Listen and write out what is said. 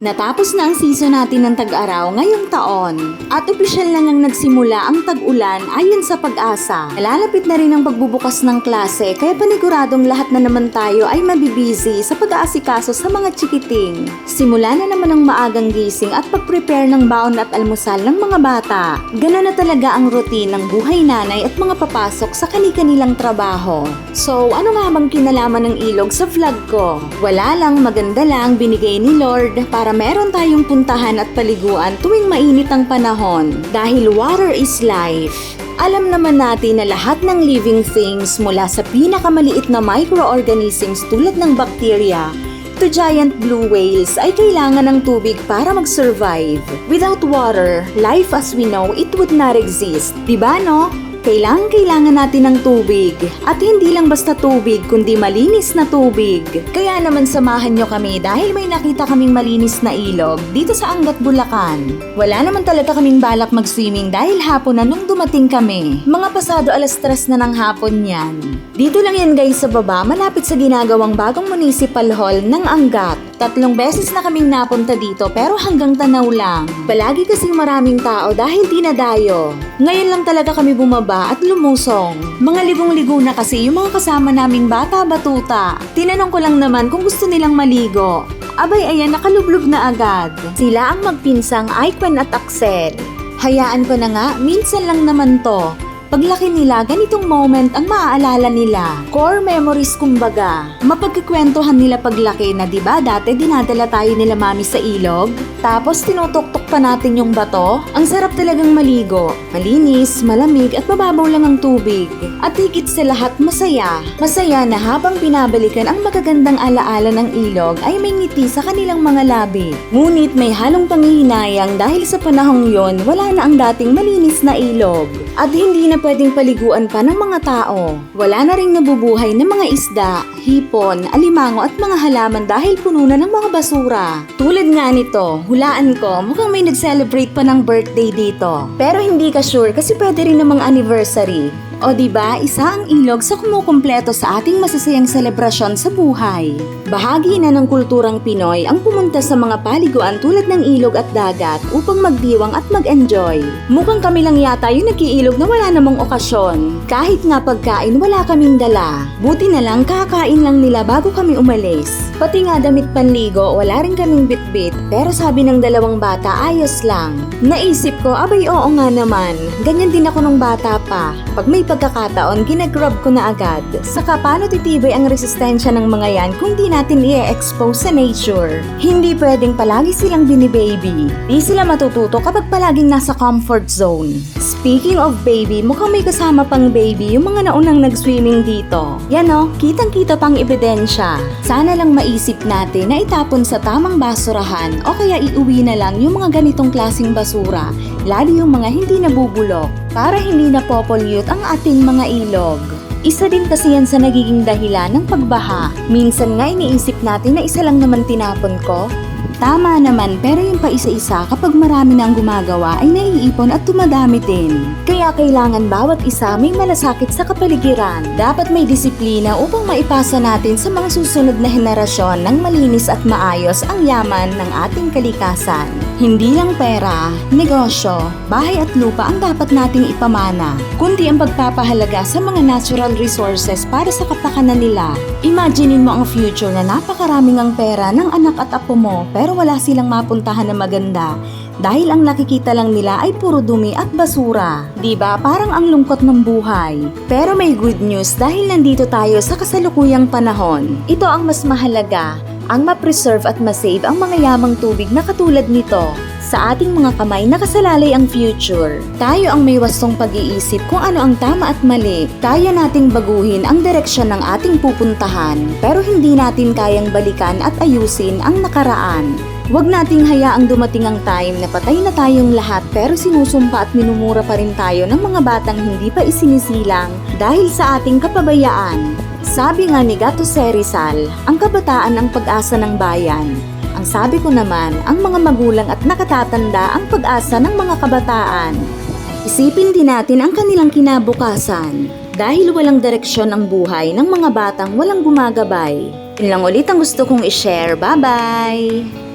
Natapos na ang season natin ng tag-araw ngayong taon at opisyal na ngang nagsimula ang tag-ulan ayon sa pag-asa. Nalalapit na rin ang pagbubukas ng klase kaya paniguradong lahat na naman tayo ay mabibusy sa pag-aasikaso sa mga chikiting. Simula na naman ang maagang gising at pag-prepare ng baon at almusal ng mga bata. Ganon na talaga ang routine ng buhay nanay at mga papasok sa kani-kanilang trabaho. So, ano nga bang kinalaman ng ilog sa vlog ko? Wala lang, maganda lang, binigay ni Lord para meron tayong puntahan at paliguan tuwing mainit ang panahon. Dahil water is life. Alam naman natin na lahat ng living things mula sa pinakamaliit na microorganisms tulad ng bacteria to giant blue whales ay kailangan ng tubig para mag-survive. Without water, life as we know it would not exist. Diba no? Kailangan kailangan natin ng tubig. At hindi lang basta tubig, kundi malinis na tubig. Kaya naman samahan nyo kami dahil may nakita kaming malinis na ilog dito sa Angat, Bulacan. Wala naman talaga kaming balak mag-swimming dahil hapon na nung dumating kami. Mga pasado alas tres na ng hapon yan. Dito lang yan guys sa baba, malapit sa ginagawang bagong municipal hall ng Angat. Tatlong beses na kaming napunta dito pero hanggang tanaw lang. Palagi kasing maraming tao dahil dinadayo. Ngayon lang talaga kami bumaba at lumusong. Mga ligong-ligo na kasi yung mga kasama naming bata-batuta. Tinanong ko lang naman kung gusto nilang maligo. Abay ayan, nakalublog na agad. Sila ang magpinsang Aikwen at Axel. Hayaan ko na nga, minsan lang naman to. Paglaki nila, ganitong moment ang maaalala nila. Core memories kumbaga. Mapagkikwentuhan nila paglaki na 'di ba dati dinadala tayo nila mami sa ilog? Tapos tinutok-tok pa natin yung bato? Ang sarap talagang maligo. Malinis, malamig at mababaw lang ang tubig. At higit sa lahat masaya. Masaya na habang binabalikan ang magagandang alaala ng ilog ay may ngiti sa kanilang mga labi. Ngunit may halong panghihinayang dahil sa panahong yon wala na ang dating malinis na ilog. At hindi na pwedeng paliguan pa ng mga tao. Wala na ring nabubuhay ng mga isda, hipon, alimango at mga halaman dahil puno na ng mga basura. Tulad nga nito, hulaan ko, mukhang may nag-celebrate pa ng birthday dito. Pero hindi ka sure kasi pwede rin namang anniversary. O di ba, isa ang ilog sa kumukumpleto sa ating masasayang selebrasyon sa buhay. Bahagi na ng kulturang Pinoy ang pumunta sa mga paliguan tulad ng ilog at dagat upang magdiwang at mag-enjoy. Mukhang kami lang yata yung nag-iilog na wala namang okasyon. Kahit nga pagkain wala kaming dala. Buti na lang kakain lang nila bago kami umalis. Pati nga damit panligo, wala rin kaming bitbit. Pero sabi ng dalawang bata, ayos lang. Naisip ko, abay oo nga naman. Ganyan din ako nung bata pa. Pag may pagkakataon, ginagrab ko na agad. Saka paano titibay ang resistensya ng mga yan kung di natin i-expose sa nature? Hindi pwedeng palagi silang binibaby. Di sila matututo kapag palaging nasa comfort zone. Speaking of baby, mukhang may kasama pang baby yung mga naunang nag-swimming dito. Yan o, kitang-kita pang ebidensya. Sana lang maisip natin na itapon sa tamang basurahan o kaya iuwi na lang yung mga ganitong klasing basura, lalo yung mga hindi nabubulok, para hindi na popollute ang ating mga ilog. Isa din kasi yan sa nagiging dahilan ng pagbaha. Minsan nga iniisip natin na isa lang naman tinapon ko, Tama naman, pero yung paisa-isa kapag marami na ang gumagawa ay naiipon at tumadami din. Kaya kailangan bawat isa may malasakit sa kapaligiran. Dapat may disiplina upang maipasa natin sa mga susunod na henerasyon ng malinis at maayos ang yaman ng ating kalikasan. Hindi lang pera, negosyo, bahay at lupa ang dapat nating ipamana, kundi ang pagpapahalaga sa mga natural resources para sa kapakanan nila. Imaginein mo ang future na napakaraming ang pera ng anak at apo mo pero wala silang mapuntahan na maganda dahil ang nakikita lang nila ay puro dumi at basura. ba? Parang ang lungkot ng buhay. Pero may good news dahil nandito tayo sa kasalukuyang panahon. Ito ang mas mahalaga, ang ma-preserve at ma-save ang mga yamang tubig na katulad nito. Sa ating mga kamay nakasalalay ang future. Tayo ang may wastong pag-iisip kung ano ang tama at mali. Kaya nating baguhin ang direksyon ng ating pupuntahan, pero hindi natin kayang balikan at ayusin ang nakaraan. Huwag nating hayaang dumating ang time na patay na tayong lahat pero sinusumpa at minumura pa rin tayo ng mga batang hindi pa isinisilang dahil sa ating kapabayaan. Sabi nga ni Gato Serizal, ang kabataan ang pag-asa ng bayan. Ang sabi ko naman, ang mga magulang at nakatatanda ang pag-asa ng mga kabataan. Isipin din natin ang kanilang kinabukasan. Dahil walang direksyon ang buhay ng mga batang walang gumagabay. Yun lang ulit ang gusto kong i-share. Bye-bye!